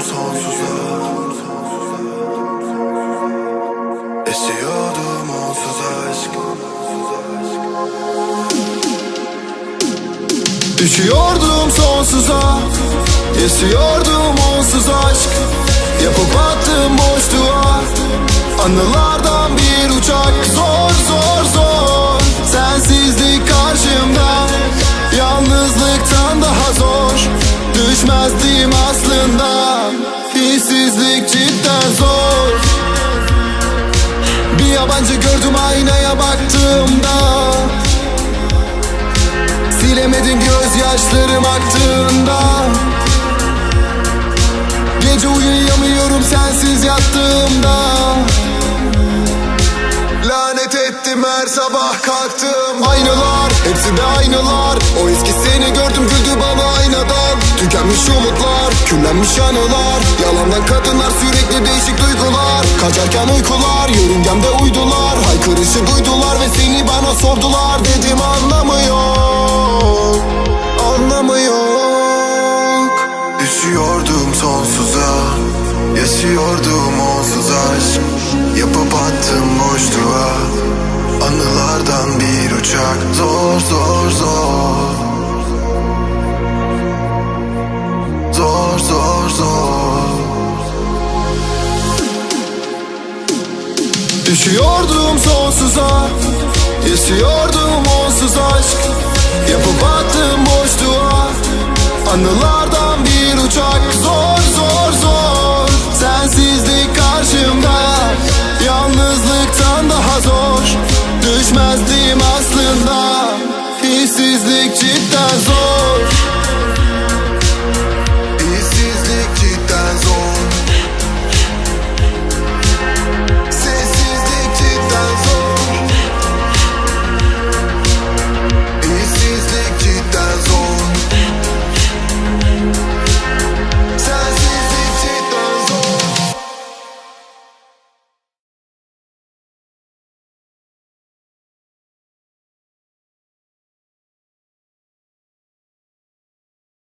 Uçuyordum sonsuza. Esiyordum onsuz aşk. Düşüyordum sonsuza. Esiyordum onsuz aşk. Yapıp attım boşluğa Anılar Hissizlik cidden zor. Bir yabancı gördüm aynaya baktığımda. Silemedim gözyaşlarım aktığında. Gece uyuyamıyorum sensiz yattığımda. Lanet ettim her sabah kalktım. Aynalar, hepsi de aynalar. O eski seni gördüm Tükenmiş umutlar, küllenmiş anılar. Yalandan kadınlar sürekli değişik duygular. Kaçarken uykular, yörüngemde uydular. Haykırışı duydular ve seni bana sordular. Dedim anlamı yok, anlamı yok Düşüyordum sonsuza Yaşıyordum onsuz aşk. Yapıp attım boşluğa Anılardan bir uçak. Zor zor Zor zor. Düşüyordum sonsuza Esiyordum onsuz aşk. Yapıp attım boşluğa Anılardan bir uçak. Zor zor zor Sensizlik karşımda. Yalnızlıktan daha zor Düşmezdim aslında. Hissizlik cidden zor.